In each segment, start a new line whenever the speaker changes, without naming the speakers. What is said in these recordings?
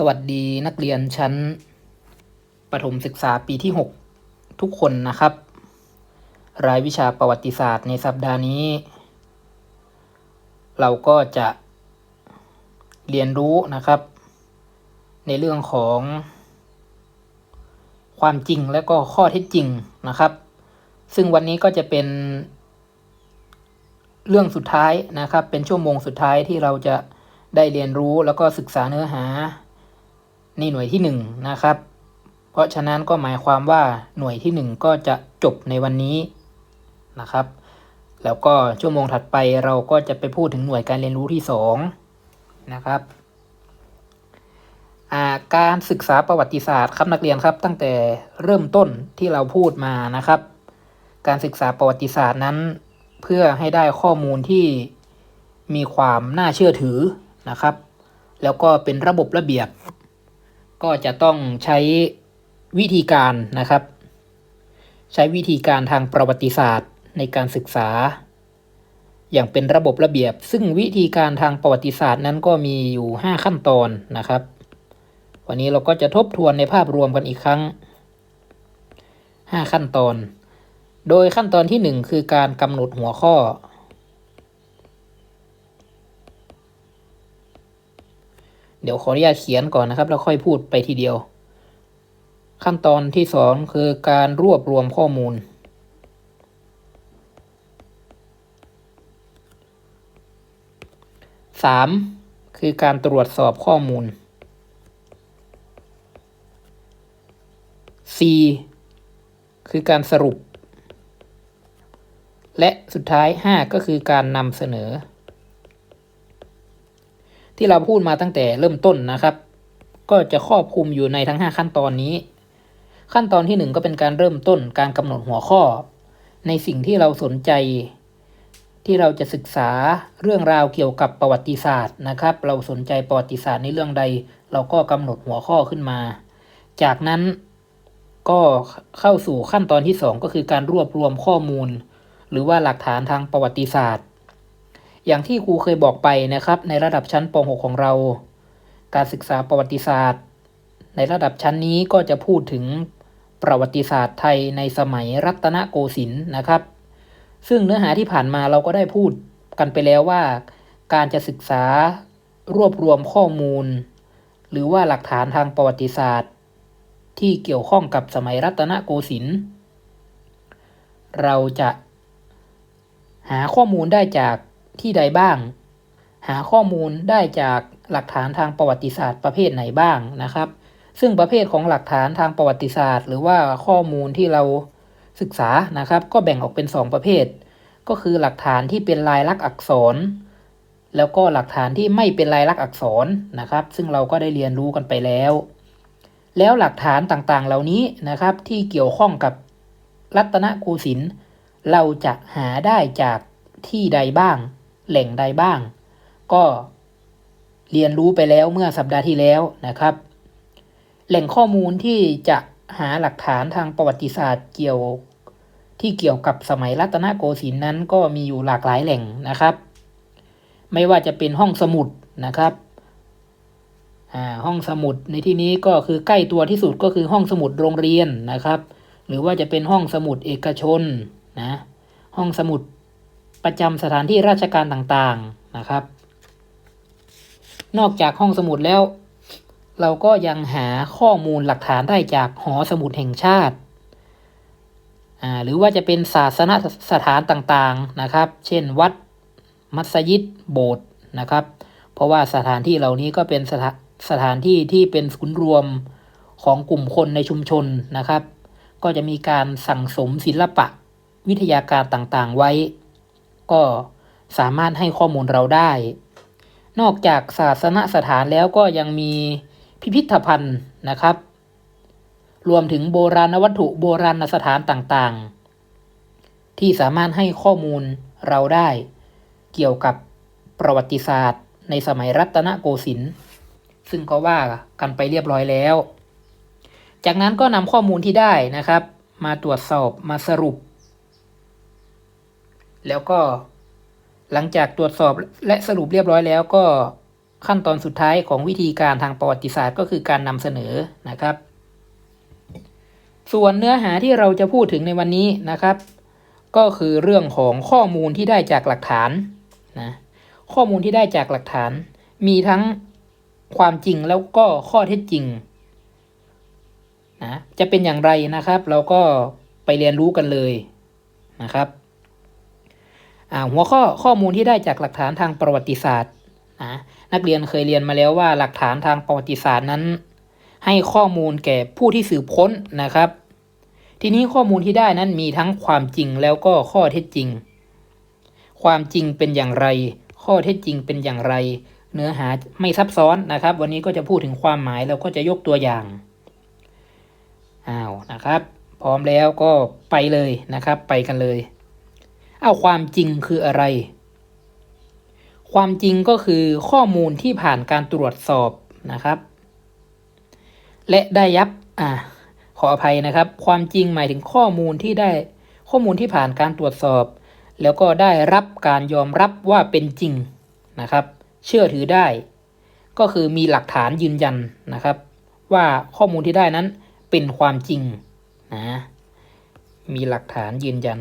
สวัสดีนักเรียนชั้น ประถมศึกษาปีที่ 6 ทุกคนนะครับ รายวิชาประวัติศาสตร์ในสัปดาห์นี้ เราก็จะเรียนรู้นะครับ ในเรื่องของ ความจริงและก็ข้อเท็จจริงนะครับ ซึ่งวันนี้ก็จะเป็น เรื่องสุดท้ายนะครับ เป็นชั่วโมงสุดท้ายที่เราจะได้เรียนรู้แล้วก็ศึกษาเนื้อหา ในหน่วยที่หนึ่งนะครับ เพราะฉะนั้นก็หมายความว่าหน่วยที่หนึ่งก็จะจบในวันนี้นะครับ แล้วก็ชั่วโมงถัดไปเราก็จะไปพูดถึงหน่วยการเรียนรู้ที่สองนะครับาการศึกษาประวัติศาสตร์ครับนักเรียนครับ ตั้งแต่เริ่มต้นที่เราพูดมานะครับ การศึกษาประวัติศาสตร์นั้น เพื่อให้ได้ข้อมูลที่มีความน่าเชื่อถือนะครับ แล้วก็เป็นระบบระเบียบ ก็จะต้องใช้วิธีการนะครับ ใช้วิธีการทางประวัติศาสตร์ในการศึกษา อย่างเป็นระบบระเบียบ ซึ่งวิธีการทางประวัติศาสตร์นั้นก็มีอยู่ 5 ขั้นตอนนะครับ วันนี้เราก็จะทบทวนในภาพรวมกันอีกครั้ง 5 ขั้นตอน โดยขั้นตอนที่ 1 คือการกำหนดหัวข้อ เดี๋ยวขออนุญาตเขียนก่อนนะครับ แล้วค่อยพูดไปทีเดียว ขั้นตอนที่สองคือการรวบรวมข้อมูลสามคือการตรวจสอบข้อมูลสี่คือการสรุป และสุดท้ายห้าก็คือการนำเสนอ ที่เราพูดมาตั้งแต่เริ่มต้นนะครับ ก็จะครอบคลุมอยู่ในทั้ง 5 ขั้นตอนนี้ ขั้นตอนที่ 1 ก็เป็นการเริ่มต้นการกำหนดหัวข้อ ในสิ่งที่เราสนใจ ที่เราจะศึกษาเรื่องราวเกี่ยวกับประวัติศาสตร์นะครับ เราสนใจประวัติศาสตร์ในเรื่องใด เราก็กำหนดหัวข้อขึ้นมา จากนั้นก็เข้าสู่ขั้นตอนที่ 2 ก็คือการรวบรวมข้อมูล หรือว่าหลักฐานทางประวัติศาสตร์ อย่างที่ครูเคยบอกไปนะครับในระดับชั้นป .6 ของเรา การศึกษาประวัติศาสตร์ ในระดับชั้นนี้ก็จะพูดถึงประวัติศาสตร์ไทยในสมัยรัตนโกสินทร์นะครับ ซึ่งเนื้อหาที่ผ่านมาเราก็ได้พูดกันไปแล้วว่า การจะศึกษารวบรวมข้อมูล หรือว่าหลักฐานทางประวัติศาสตร์ ที่เกี่ยวข้องกับสมัยรัตนโกสินทร์เราจะหาข้อมูลได้จาก ที่ใดบ้าง หาข้อมูลได้จากหลักฐานทางประวัติศาสตร์ประเภทไหนบ้างนะครับ ซึ่งประเภทของหลักฐานทางประวัติศาสตร์ หรือว่าข้อมูลที่เราศึกษานะครับ ก็แบ่งออกเป็น 2 ประเภท ก็คือหลักฐานที่เป็นลายลักษณ์อักษร แล้วก็หลักฐานที่ไม่เป็นลายลักษณ์อักษรนะครับ ซึ่งเราก็ได้เรียนรู้กันไปแล้ว แล้วหลักฐานต่างๆ เหล่านี้นะครับที่เกี่ยวข้องกับรัตนโกสินทร์เราจะหาได้จากที่ใดบ้าง แหล่งใดบ้าง ก็เรียนรู้ไปแล้วเมื่อสัปดาห์ที่แล้วนะครับ แหล่งข้อมูลที่จะหาหลักฐานทางประวัติศาสตร์เกี่ยวที่เกี่ยวกับสมัยรัตนโกสินทร์นั้นก็มีอยู่หลากหลายแหล่งนะครับ ไม่ว่าจะเป็นห้องสมุดนะครับห้องสมุดในที่นี้ก็คือใกล้ตัวที่สุดก็คือห้องสมุดโรงเรียนนะครับ หรือว่าจะเป็นห้องสมุดเอกชนนะห้องสมุด ประจำสถานที่ราชการต่างๆนะครับ นอกจากห้องสมุดแล้ว เราก็ยังหาข้อมูลหลักฐานได้จากหอสมุดแห่งชาติ หรือว่าจะเป็นศาสนสถานต่างๆนะครับ เช่นวัด มัสยิด โบสถ์นะครับ เพราะว่าสถานที่เหล่านี้ก็เป็นสถาสถานที่ที่เป็นศูนย์รวมของกลุ่มคนในชุมชนนะครับ ก็จะมีการสั่งสมศิลปะวิทยาการต่างๆไว้ ก็สามารถให้ข้อมูลเราได้ นอกจากศาสนสถานแล้วก็ยังมีพิพิธภัณฑ์นะครับ รวมถึงโบราณวัตถุโบราณสถานต่างๆ ที่สามารถให้ข้อมูลเราได้ เกี่ยวกับประวัติศาสตร์ ในสมัยรัตนโกสินทร์ซึ่งก็ว่ากันไปเรียบร้อยแล้ว จากนั้นก็นำข้อมูลที่ได้นะครับ มาตรวจสอบมาสรุป แล้วก็หลังจากตรวจสอบและสรุปเรียบร้อยแล้วก็ขั้นตอนสุดท้ายของวิธีการทางประวัติศาสตร์ก็คือการนำเสนอนะครับ ส่วนเนื้อหาที่เราจะพูดถึงในวันนี้นะครับ ก็คือเรื่องของข้อมูลที่ได้จากหลักฐานนะข้อมูลที่ได้จากหลักฐาน มีทั้งความจริงแล้วก็ข้อเท็จจริงนะจะเป็นอย่างไรนะครับ เราก็ไปเรียนรู้กันเลยนะครับ หัวข้อข้อมูลที่ได้จากหลักฐานทางประวัติศาสตร์นะนักเรียนเคยเรียนมาแล้วว่าหลักฐานทางประวัติศาสตร์นั้น ให้ข้อมูลแก่ผู้ที่สืบค้นนะครับ ทีนี้ข้อมูลที่ได้นั้นมีทั้งความจริงแล้วก็ข้อเท็จจริง ความจริงเป็นอย่างไร ข้อเท็จจริงเป็นอย่างไร เนื้อหาไม่ซับซ้อนนะครับ วันนี้ก็จะพูดถึงความหมายแล้วก็จะยกตัวอย่างอ้าวนะครับ พร้อมแล้วก็ไปเลยนะครับ ไปกันเลย เอาความจริงคืออะไร ความจริงก็คือข้อมูลที่ผ่านการตรวจสอบนะครับ และได้ยับอ่าขออภัยนะครับ ความจริงหมายถึงข้อมูลที่ได้ข้อมูลที่ผ่านการตรวจสอบ แล้วก็ได้รับการยอมรับว่าเป็นจริงนะครับ เชื่อถือได้ ก็คือมีหลักฐานยืนยันนะครับ ว่าข้อมูลที่ได้นั้นเป็นความจริงนะมีหลักฐานยืนยัน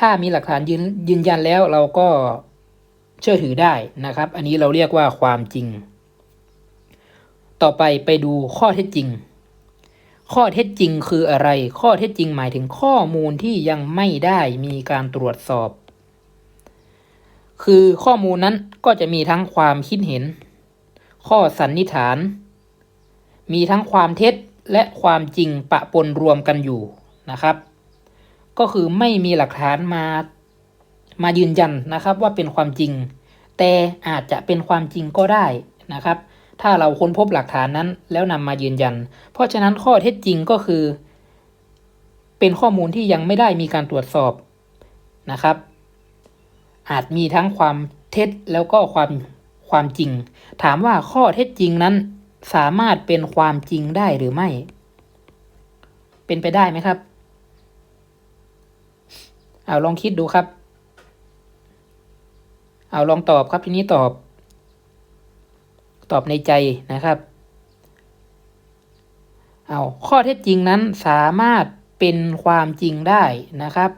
ถ้ามีหลักฐานยืนยืนยันแล้วเราก็เชื่อถือได้นะครับ อันนี้เราเรียกว่าความจริง ต่อไปไปดูข้อเท็จจริง ข้อเท็จจริงคืออะไร ข้อเท็จจริงหมายถึงข้อมูลที่ยังไม่ได้มีการตรวจสอบ คือข้อมูลนั้นก็จะมีทั้งความคิดเห็น ข้อสันนิษฐาน มีทั้งความเท็จและความจริงปะปนรวมกันอยู่นะครับ ก็คือไม่มีหลักฐานมามายืนยันนะครับว่าเป็นความจริง แต่อาจจะเป็นความจริงก็ได้นะครับ ถ้าเราค้นพบหลักฐานนั้นแล้วนำมายืนยัน เพราะฉะนั้นข้อเท็จจริงก็คือ เป็นข้อมูลที่ยังไม่ได้มีการตรวจสอบนะครับ อาจมีทั้งความเท็จแล้วก็ความความจริง ถามว่าข้อเท็จจริงนั้นสามารถเป็นความจริงได้หรือไม่ เป็นไปได้ไหมครับ เอาลองคิดดูครับ เอาลองตอบครับทีนี้ตอบ ตอบในใจนะครับ เอาข้อเท็จจริงนั้นสามารถเป็นความจริงได้นะครับ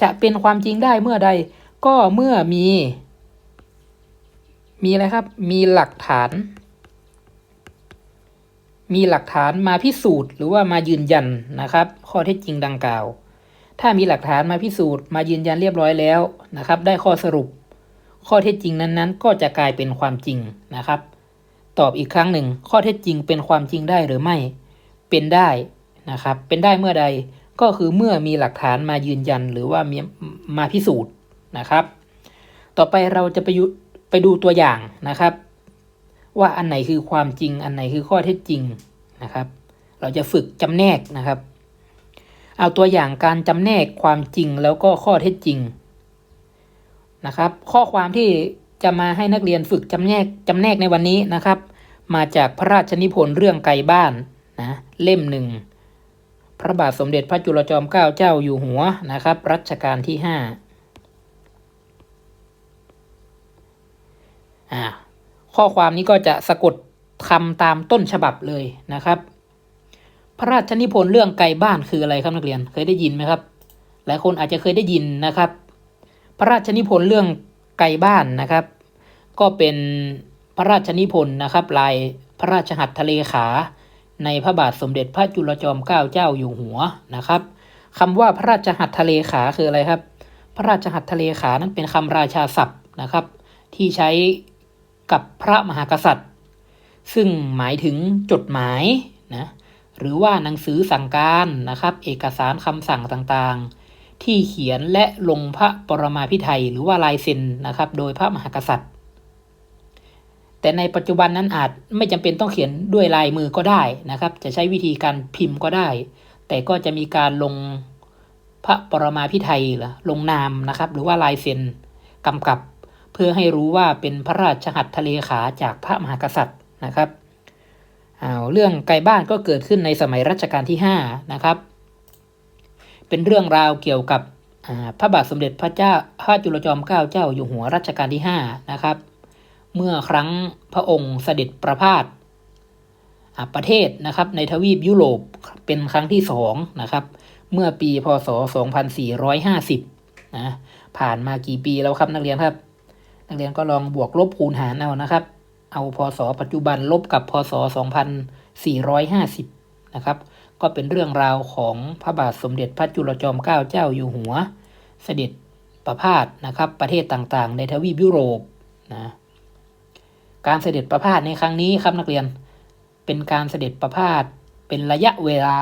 จะเป็นความจริงได้เมื่อใดก็เมื่อมี มีอะไรครับ มีหลักฐาน มีหลักฐานมาพิสูจน์หรือว่ามายืนยันนะครับ ข้อเท็จจริงดังกล่าว ถ้ามีหลักฐานมาพิสูจน์มายืนยันเรียบร้อยแล้วนะครับ ได้ข้อสรุป ข้อเท็จจริงนั้นๆ ก็จะกลายเป็นความจริงนะครับ ตอบอีกครั้งหนึ่ง ข้อเท็จจริงเป็นความจริงได้หรือไม่ เป็นได้นะครับ เป็นได้เมื่อใดก็คือเมื่อมีหลักฐานมายืนยันหรือว่ามีมาพิสูจน์นะครับ ต่อไปเราจะไปไปดูตัวอย่างนะครับ ว่าอันไหนคือความจริง อันไหนคือข้อเท็จจริงนะครับ เราจะฝึกจำแนกนะครับ เอาตัวอย่างการจำแนกความจริงแล้วก็ข้อเท็จจริงนะครับ ข้อความที่จะมาให้นักเรียนฝึกจำแนกจำแนกในวันนี้นะครับ มาจากพระราชนิพนธ์เรื่องไกลบ้านนะเล่มหนึ่งพระบาทสมเด็จพระจุลจอมเกล้าเจ้าอยู่หัวนะครับ รัชกาลที่ห้า่าข้อความนี้ก็จะสะกดคำตามต้นฉบับเลยนะครับ พระราชนิพนธ์เรื่องไกลบ้านคืออะไรครับนักเรียนเคยได้ยินไหมครับ หลายคนอาจจะเคยได้ยินนะครับ พระราชนิพนธ์เรื่องไกลบ้านนะครับ ก็เป็นพระราชนิพนธ์นะครับลายพระราชหัตถเลขา ในพระบาทสมเด็จพระจุลจอมเกล้าเจ้าอยู่หัวนะครับคำว่าพระราชหัตถเลขาคืออะไรครับ พระราชหัตถเลขานั้นเป็นคำราชาศัพท์นะครับ ที่ใช้กับพระมหากษัตริย์ ซึ่งหมายถึงจดหมายนะ หรือว่าหนังสือสั่งการนะครับ เอกสารคำสั่งต่างๆ ที่เขียนและลงพระปรมาภิไธยหรือว่าลายเซ็นนะครับ โดยพระมหากษัตริย์ แต่ในปัจจุบันนั้นอาจไม่จำเป็นต้องเขียนด้วยลายมือก็ได้นะครับ จะใช้วิธีการพิมพ์ก็ได้ แต่ก็จะมีการลงพระปรมาภิไธยหรือลงนามนะครับ หรือว่าลายเซ็นกำกับ เพื่อให้รู้ว่าเป็นพระราชหัตถเลขาจากพระมหากษัตริย์นะครับ อาเรื่องไกลบ้านก็เกิดขึ้นในสมัยรัชกาลที่5นะครับ เป็นเรื่องราวเกี่ยวกับพระบาทสมเด็จพระเจ้าพระจุลจอมเกล้าเจ้าอยู่หัวรัชกาลที่5นะครับ เมื่อครั้งพระองค์เสด็จประพาสประเทศนะครับในทวีปยุโรปเป็นครั้งที่สองนะครับเมื่อปีพศ 2450นะผ่านมากี่ปีแล้วครับนักเรียนครับ นักเรียนก็ลองบวกลบคูณหารเอานะครับ เอาพศปัจจุบันลบกับพศ 2450 นะครับ ก็เป็นเรื่องราวของพระบาทสมเด็จพระจุลจอมเกล้าเจ้าอยู่หัว เสด็จประพาสนะครับ ประเทศต่างๆ ในทวีปยุโรปนะการเสด็จประพาสในครั้งนี้ครับนักเรียนเป็นการเสด็จประพาสเป็นระยะเวลา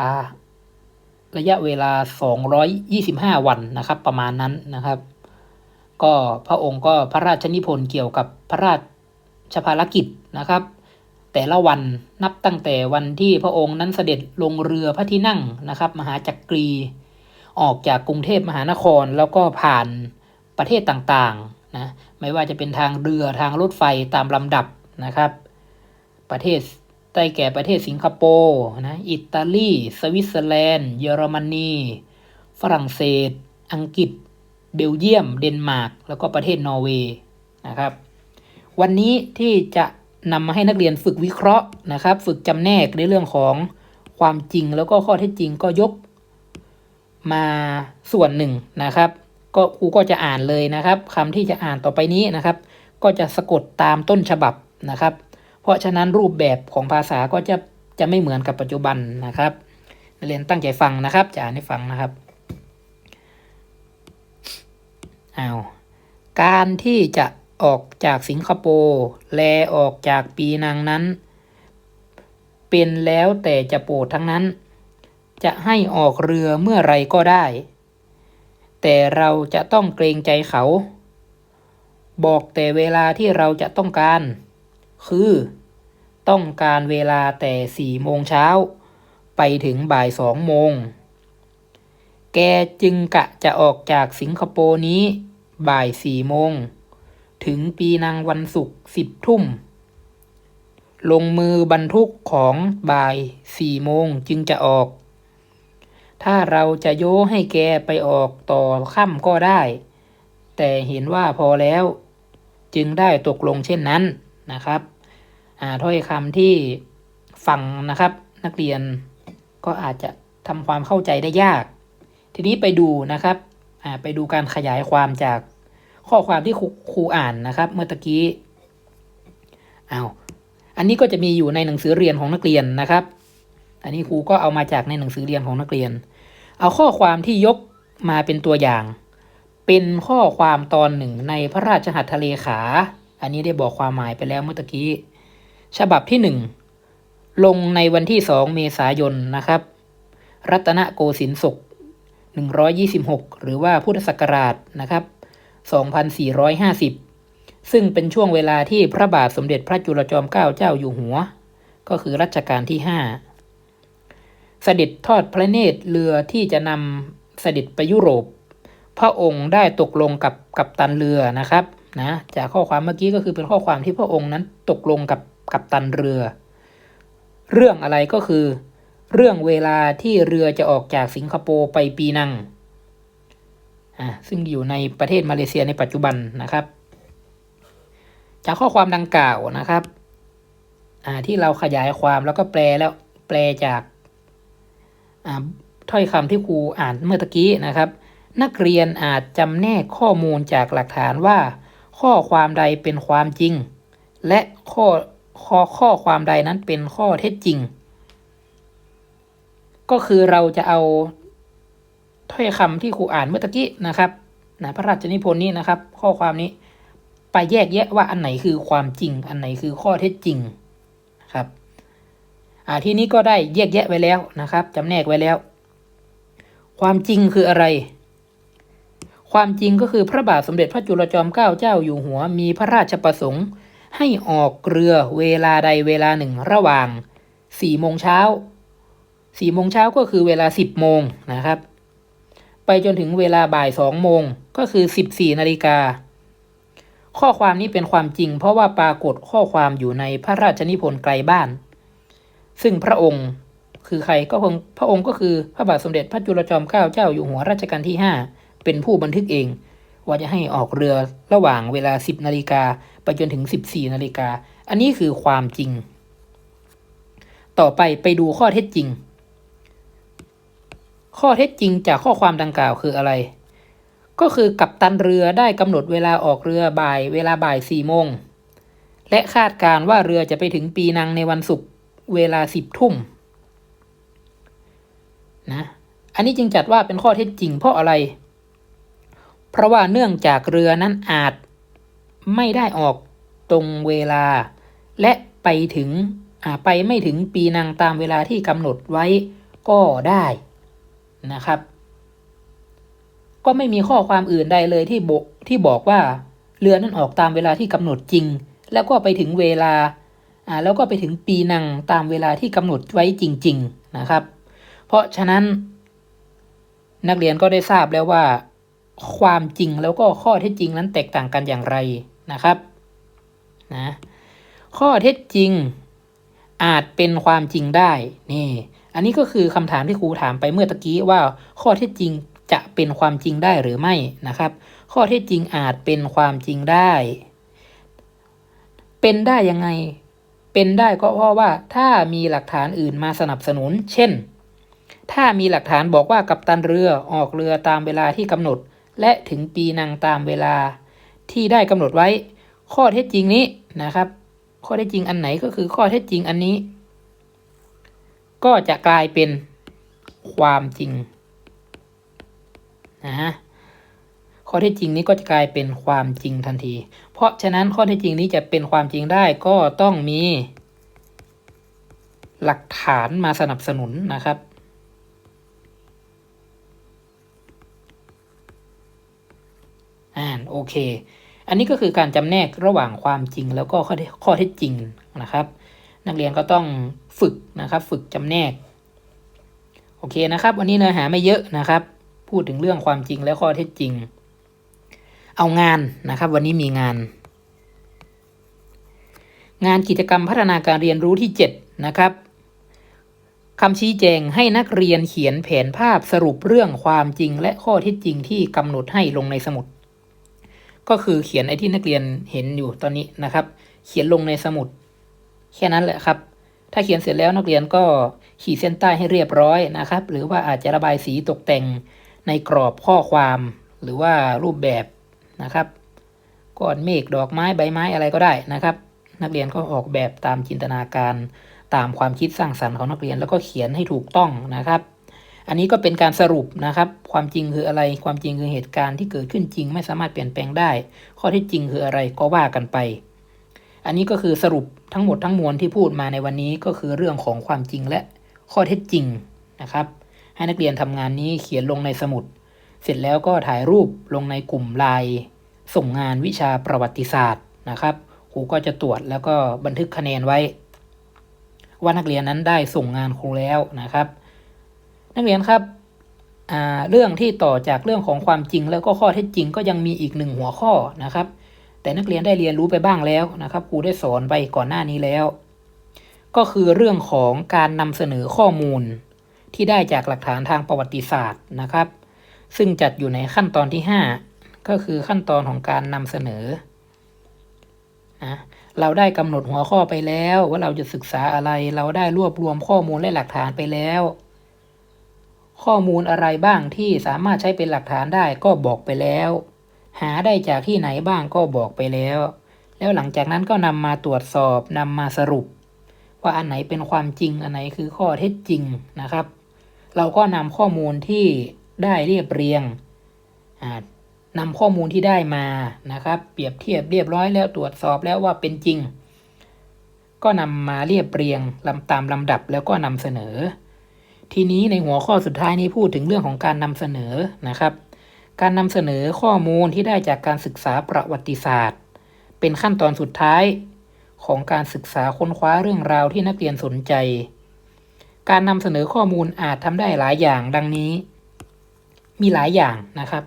ระยะเวลา 225 วันนะครับ ประมาณนั้นนะครับ ก็พระองค์ก็พระราชนิพนธ์เกี่ยวกับพระราช ภารกิจนะครับ แต่ละวันนับตั้งแต่วันที่พระองค์นั้นเสด็จลงเรือพระที่นั่งนะครับ มหาจักรี ออกจากกรุงเทพมหานครแล้วก็ผ่านประเทศต่างๆนะไม่ว่าจะเป็นทางเรือทางรถไฟตามลำดับนะครับ ประเทศได้แก่ประเทศสิงคโปร์นะอิตาลี สวิตเซอร์แลนด์ เยอรมนี ฝรั่งเศส อังกฤษ เบลเยียม เดนมาร์ก แล้วก็ประเทศนอร์เวย์นะครับ วันนี้ที่จะนำมาให้นักเรียนฝึกวิเคราะห์นะครับ ฝึกจำแนกในเรื่องของความจริงแล้วก็ข้อเท็จจริงก็ยกมาส่วนหนึ่งนะครับ ก็ครูก็จะอ่านเลยนะครับคำที่จะอ่านต่อไปนี้นะครับ ก็จะสะกดตามต้นฉบับนะครับ เพราะฉะนั้นรูปแบบของภาษาก็จะจะไม่เหมือนกับปัจจุบันนะครับนักเรียนตั้งใจฟังนะครับ จะอ่านให้ฟังนะครับเอาการที่จะ ออกจากสิงคโปร์แลออกจากปีนังนั้น เป็นแล้วแต่จะโปรดทั้งนั้น จะให้ออกเรือเมื่อไรก็ได้ แต่เราจะต้องเกรงใจเขา บอกแต่เวลาที่เราจะต้องการ คือ ต้องการเวลาแต่สี่โมงเช้า ไปถึงบ่ายสองโมง แกจึงกะจะออกจากสิงคโปร์นี้บ่ายสี่โมง ถึงปีนังวันศุกร์สิบทุ่ม ลงมือบรรทุกของบ่ายสี่โมงจึงจะออก ถ้าเราจะโยให้แกไปออกต่อค่ำก็ได้ แต่เห็นว่าพอแล้ว จึงได้ตกลงเช่นนั้นนะครับอ่าถ้อยคำที่ฟังนะครับ นักเรียนก็อาจจะทำความเข้าใจได้ยาก ทีนี้ไปดูนะครับอ่าไปดูการขยายความจาก ข้อความที่ครูครูอ่านนะครับ เมื่อตะกี้เอาวอันนี้ก็จะมีอยู่ในหนังสือเรียนของนักเรียนนะครับ อันนี้ครูก็เอามาจากในหนังสือเรียนของนักเรียน เอาข้อความที่ยกมาเป็นตัวอย่าง เป็นข้อความตอนหนึ่งในพระราชหัตถเลขา อันนี้ได้บอกความหมายไปแล้วเมื่อตะกี้ ฉบับที่หนึ่งลงในวันที่สองเมษายนนะครับ รัตนโกสินทร์ศก126 หรือว่าพุทธศักราชนะครับ 2450 ซึ่งเป็นช่วงเวลาที่พระบาทสมเด็จพระจุลจอมเกล้าเจ้าอยู่หัว ก็คือรัชกาลที่ 5 เสด็จทอดพระเนตรเรือที่จะนำเสด็จไปยุโรป พระองค์ได้ตกลงกับกัปตันเรือนะครับนะจากข้อความเมื่อกี้ก็คือเป็นข้อความที่พระองค์นั้นตกลงกับกัปตันเรือ เรื่องอะไรก็คือ เรื่องเวลาที่เรือจะออกจากสิงคโปร์ไปปีนัง อ่าซึ่งอยู่ในประเทศมาเลเซียในปัจจุบันนะครับ จากข้อความดังกล่าวนะครับอ่าที่เราขยายความแล้วก็แปลแล้วแปลจากอ่าถ้อยคำที่ครูอ่านเมื่อตะกี้นะครับ นักเรียนอาจจำแนกข้อมูลจากหลักฐานว่า ข้อความใดเป็นความจริง และข้อข้อข้อความใดนั้นเป็นข้อเท็จจริง ก็คือเราจะเอา ถ้อยคำที่ครูอ่านเมื่อตะกี้นะครับนะพระราชนิพนธ์นี้นะครับ ข้อความนี้ไปแยกแยะว่าอันไหนคือความจริง อันไหนคือข้อเท็จจริงนะครับอ่าทีนี้ก็ได้แยกแยะไว้แล้วนะครับจำแนกไว้แล้ว ความจริงคืออะไร ความจริงก็คือพระบาทสมเด็จพระจุลจอมเกล้าเจ้าอยู่หัวมีพระราชประสงค์ ให้ออกเรือเวลาใดเวลาหนึ่งระหว่างสี่โมงเช้าสี่โมงเช้าก็คือเวลาสิบโมงนะครับ ไปจนถึงเวลาบ่ายสองโมงก็คือสิบสี่นาฬิกา ข้อความนี้เป็นความจริง เพราะว่าปรากฏข้อความอยู่ในพระราชนิพนธ์ไกลบ้าน ซึ่งพระองค์คือใครก็คงพระองค์ก็คือพระบาทสมเด็จพระจุลจอมเกล้าเจ้าอยู่หัวรัชกาลที่ห้าเป็นผู้บันทึกเอง ว่าจะให้ออกเรือระหว่างเวลา 10นาฬิกาไปจนถึง 14นาฬิกา อันนี้คือความจริง ต่อไปไปดูข้อเท็จจริง ข้อเท็จจริงจากข้อความดังกล่าวคืออะไร ก็คือกัปตันเรือได้กำหนดเวลาออกเรือบ่ายเวลาบ่ายสี่โมง และคาดการ์ว่าเรือจะไปถึงปีนังในวันศุกร์เวลาสิบทุ่มนะ อันนี้จึงจัดว่าเป็นข้อเท็จจริงเพราะอะไร เพราะว่าเนื่องจากเรือนั้นอาจไม่ได้ออกตรงเวลา และไปถึงไปไม่ถึงปีนังตามเวลาที่กำหนดไว้ก็ได้ นะครับ ก็ไม่มีข้อความอื่นใดเลยที่บกที่บอกว่าเรือนั้นออกตามเวลาที่กำหนดจริง แล้วก็ไปถึงเวลาอ่าแล้วก็ไปถึงปีนังตามเวลาที่กำหนดไว้จริง ๆนะครับ เพราะฉะนั้นนักเรียนก็ได้ทราบแล้วว่า ความจริงแล้วก็ข้อเท็จจริงนั้นแตกต่างกันอย่างไรนะครับนะข้อเท็จจริงอาจเป็นความจริงได้นี่ อันนี้ก็คือคำถามที่ครูถามไปเมื่อตะกี้ว่าข้อเท็จจริงจะเป็นความจริงได้หรือไม่นะครับ ข้อเท็จจริงอาจเป็นความจริงได้ เป็นได้ยังไง เป็นได้ก็เพราะว่าถ้ามีหลักฐานอื่นมาสนับสนุน เช่น ถ้ามีหลักฐานบอกว่ากัปตันเรือออกเรือตามเวลาที่กำหนด และถึงปีนังตามเวลาที่ได้กำหนดไว้ ข้อเท็จจริงนี้นะครับ ข้อเท็จจริงอันไหนก็คือข้อเท็จจริงอันนี้ ก็จะกลายเป็นความจริงนะฮะข้อเท็จจริงนี้ก็จะกลายเป็นความจริงทันที เพราะฉะนั้นข้อเท็จจริงนี้จะเป็นความจริงได้ก็ต้องมี หลักฐานมาสนับสนุนนะครับ อ่านโอเค อันนี้ก็คือการจำแนกระหว่างความจริงแล้วก็ข้อเท็จข้อเท็จจริงนะครับ นักเรียนก็ต้อง ฝึกนะครับ ฝึกจำแนก โอเคนะครับ วันนี้เนื้อหาไม่เยอะนะครับ พูดถึงเรื่องความจริงและข้อเท็จจริง เอางานนะครับ วันนี้มีงาน งานกิจกรรมพัฒนาการเรียนรู้ที่ 7 นะครับคำชี้แจงให้นักเรียนเขียนแผนภาพสรุปเรื่องความจริง และข้อเท็จจริงที่กำหนดให้ลงในสมุด ก็คือเขียนไอ้ที่นักเรียนเห็นอยู่ตอนนี้นะครับ เขียนลงในสมุด แค่นั้นแหละครับ ถ้าเขียนเสร็จแล้วนักเรียนก็ขีดเส้นใต้ให้เรียบร้อยนะครับ หรือว่าอาจจะระบายสีตกแต่งในกรอบข้อความหรือว่ารูปแบบนะครับก้อนเมฆดอกไม้ใบไม้อะไรก็ได้นะครับ นักเรียนก็ออกแบบตามจินตนาการตามความคิดสร้างสรรค์ของนักเรียนแล้วก็เขียนให้ถูกต้องนะครับ อันนี้ก็เป็นการสรุปนะครับ ความจริงคืออะไร ความจริงคือเหตุการณ์ที่เกิดขึ้นจริงไม่สามารถเปลี่ยนแปลงได้ ข้อท็จจริงคืออะไรก็ว่ากันไป อันนี้ก็คือสรุปทั้งหมดทั้งมวลที่พูดมาในวันนี้ก็คือเรื่องของความจริงและข้อเท็จจริงนะครับ ให้นักเรียนทำงานนี้เขียนลงในสมุด เสร็จแล้วก็ถ่ายรูปลงในกลุ่มไลน์ส่งงานวิชาประวัติศาสตร์นะครับครูก็จะตรวจแล้วก็บันทึกคะแนนไว้ ว่านักเรียนนั้นได้ส่งงานครูแล้วนะครับ นักเรียนครับเรื่องที่ต่อจากเรื่องของความจริงแล้วก็ข้อเท็จจริงก็ยังมีอีกหนึ่งหัวข้อนะครับ แต่นักเรียนได้เรียนรู้ไปบ้างแล้วนะครับครูได้สอนไปก่อนหน้านี้แล้ว ก็คือเรื่องของการนำเสนอข้อมูล ที่ได้จากหลักฐานทางประวัติศาสตร์นะครับ ซึ่งจัดอยู่ในขั้นตอนที่ 5 ก็คือขั้นตอนของการนำเสนอนะเราได้กำหนดหัวข้อไปแล้ว ว่าเราจะศึกษาอะไร เราได้รวบรวมข้อมูลและหลักฐานไปแล้ว ข้อมูลอะไรบ้างที่สามารถใช้เป็นหลักฐานได้ก็บอกไปแล้ว หาได้จากที่ไหนบ้างก็บอกไปแล้ว แล้วหลังจากนั้นก็นำมาตรวจสอบนำมาสรุป ว่าอันไหนเป็นความจริงอันไหนคือข้อเท็จจริงนะครับ เราก็นำข้อมูลที่ได้เรียบเรียงนำข้อมูลที่ได้มานะครับ เปรียบเทียบเรียบร้อยแล้วตรวจสอบแล้วว่าเป็นจริง ก็นำมาเรียบเรียงลำตามลำดับแล้วก็นำเสนอ ทีนี้ในหัวข้อสุดท้ายนี้พูดถึงเรื่องของการนำเสนอนะครับ การนำเสนอข้อมูลที่ได้จากการศึกษาประวัติศาสตร์ เป็นขั้นตอนสุดท้าย ของการศึกษาค้นคว้าเรื่องราวที่นักเรียนสนใจ การนำเสนอข้อมูลอาจทำได้หลายอย่างดังนี้ มีหลายอย่างนะครับ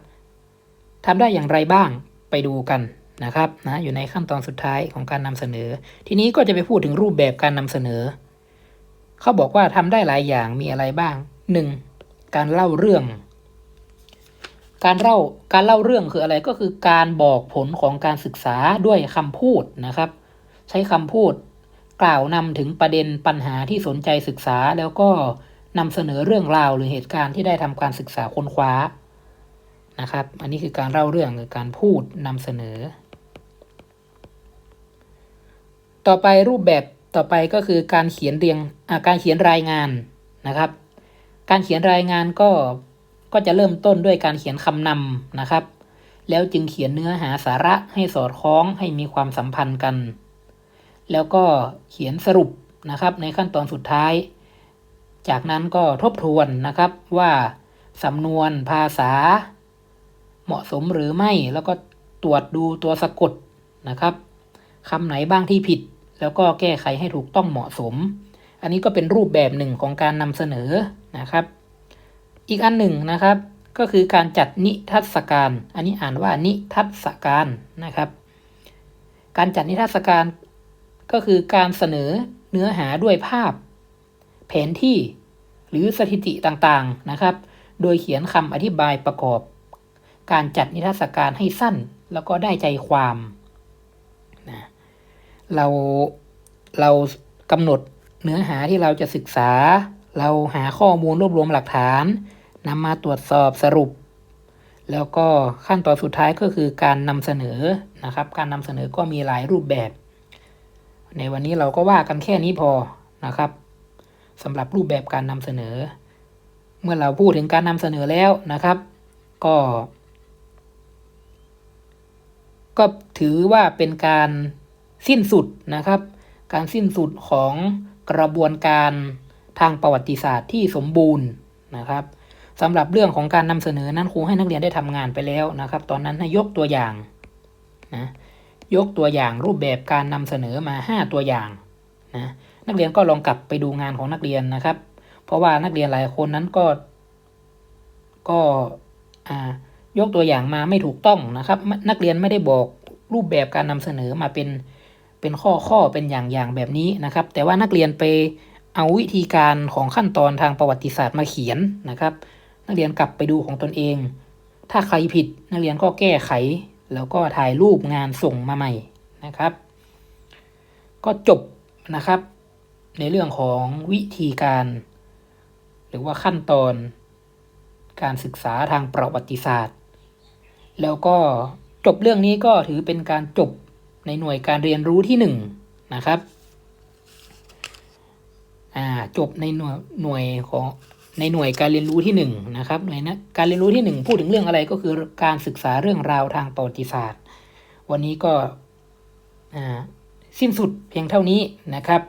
ทำได้อย่างไรบ้างไปดูกันนะครับนะอยู่ในขั้นตอนสุดท้ายของการนำเสนอ ทีนี้ก็จะไปพูดถึงรูปแบบการนำเสนอ เขาบอกว่าทำได้หลายอย่างมีอะไรบ้าง 1. การเล่าเรื่อง การเล่าการเล่าเรื่องคืออะไรก็คือการบอกผลของการศึกษาด้วยคำพูดนะครับ ใช้คำพูด กล่าวนำถึงประเด็นปัญหาที่สนใจศึกษา แล้วก็นำเสนอเรื่องราวหรือเหตุการณ์ที่ได้ทำการศึกษาค้นคว้านะครับ อันนี้คือการเล่าเรื่องหรือการพูดนำเสนอ ต่อไปรูปแบบต่อไปก็คือการเขียนเรียงการเขียนรายงานนะครับ การเขียนรายงานก็ ก็จะเริ่มต้นด้วยการเขียนคำนำนะครับ แล้วจึงเขียนเนื้อหาสาระให้สอดคล้องให้มีความสัมพันธ์กัน แล้วก็เขียนสรุปนะครับ ในขั้นตอนสุดท้าย จากนั้นก็ทบทวนนะครับว่าสำนวนภาษา เหมาะสมหรือไม่ แล้วก็ตรวจดูตัวสะกดนะครับคำไหนบ้างที่ผิด แล้วก็แก้ไขให้ถูกต้องเหมาะสม อันนี้ก็เป็นรูปแบบหนึ่งของการนำเสนอนะครับ อีกอันหนึ่งนะครับ ก็คือการจัดนิทรรศการ อันนี้อ่านว่านิทัศการนะครับ การจัดนิทรรศการก็คือการเสนอเนื้อหาด้วยภาพ แผนที่หรือสถิติต่างๆนะครับ โดยเขียนคำอธิบายประกอบ การจัดนิทรรศการให้สั้นแล้วก็ได้ใจความนะเราเรากำหนดเนื้อหาที่เราจะศึกษา เราหาข้อมูลรวบรวมหลักฐาน นำมาตรวจสอบสรุป แล้วก็ขั้นตอนสุดท้ายก็คือการนำเสนอนะครับ การนำเสนอก็มีหลายรูปแบบ ในวันนี้เราก็ว่ากันแค่นี้พอนะครับสำหรับรูปแบบการนำเสนอ เมื่อเราพูดถึงการนำเสนอแล้วนะครับ ก็ ก็ถือว่าเป็นการสิ้นสุดนะครับ การสิ้นสุดของกระบวนการทางประวัติศาสตร์ที่สมบูรณ์นะครับ สำหรับเรื่องของการนำเสนอนั้นครูให้นักเรียนได้ทำงานไปแล้วนะครับ ตอนนั้นให้ยกตัวอย่างนะยกตัวอย่างรูปแบบการนำเสนอมา 5 ตัวอย่างนะนักเรียนก็ลองกลับไปดูงานของนักเรียนนะครับ เพราะว่านักเรียนหลายคนนั้นก็ ก็อ่ายกตัวอย่างมาไม่ถูกต้องนะครับ นักเรียนไม่ได้บอกรูปแบบการนำเสนอมาเป็นเป็นข้อข้อเป็นอย่างอย่างแบบนี้นะครับ แต่ว่านักเรียนไปเอาวิธีการของขั้นตอนทางประวัติศาสตร์มาเขียนนะครับ นักเรียนกลับไปดูของตนเอง ถ้าใครผิดนักเรียนก็แก้ไข แล้วก็ถ่ายรูปงานส่งมาใหม่นะครับ ก็จบนะครับ ในเรื่องของวิธีการ หรือว่าขั้นตอน การศึกษาทางประวัติศาสตร์ แล้วก็จบเรื่องนี้ก็ถือเป็นการจบในหน่วยการเรียนรู้ที่หนึ่งนะครับ อ่า จบในหน่วยหน่วยของ ในหน่วยการเรียนรู้ที่หนึ่งนะครับหน่วยนะการเรียนรู้ที่หนึ่งพูดถึงเรื่องอะไรก็คือการศึกษาเรื่องราวทางประวัติศาสตร์ วันนี้ก็สิ้นสุดเพียงเท่านี้นะครับ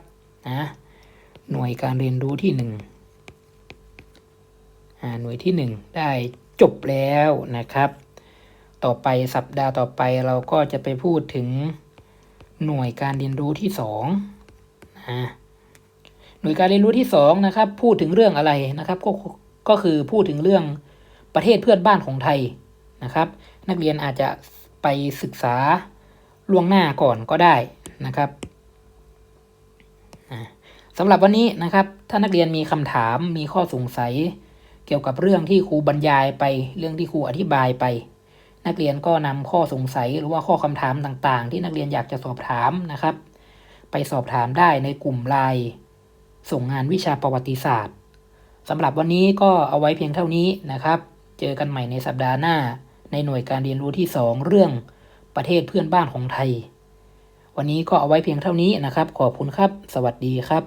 นะหน่วยการเรียนรู้ที่หนึ่งหน่วยที่หนึ่งได้จบแล้วนะครับ ต่อไปสัปดาห์ต่อไปเราก็จะไปพูดถึงหน่วยการเรียนรู้ที่สองนะ หน่วยการเรียนรู้ที่สองนะครับพูดถึงเรื่องอะไรนะครับก็ก็คือพูดถึงเรื่องประเทศเพื่อนบ้านของไทยนะครับ นักเรียนอาจจะไปศึกษาล่วงหน้าก่อนก็ได้นะครับสำหรับวันนี้นะครับ ถ้านักเรียนมีคำถามมีข้อสงสัย เกี่ยวกับเรื่องที่ครูบรรยายไป เรื่องที่ครูอธิบายไป นักเรียนก็นำข้อสงสัยหรือว่าข้อคำถามต่างๆ ที่นักเรียนอยากจะสอบถามนะครับ ไปสอบถามได้ในกลุ่มไลน์ ส่งงานวิชาประวัติศาสตร์สำหรับวันนี้ก็เอาไว้เพียงเท่านี้นะครับ เจอกันใหม่ในสัปดาห์หน้า ในหน่วยการเรียนรู้ที่ 2 เรื่องประเทศเพื่อนบ้านของไทย วันนี้ก็เอาไว้เพียงเท่านี้นะครับ ขอบคุณครับ สวัสดีครับ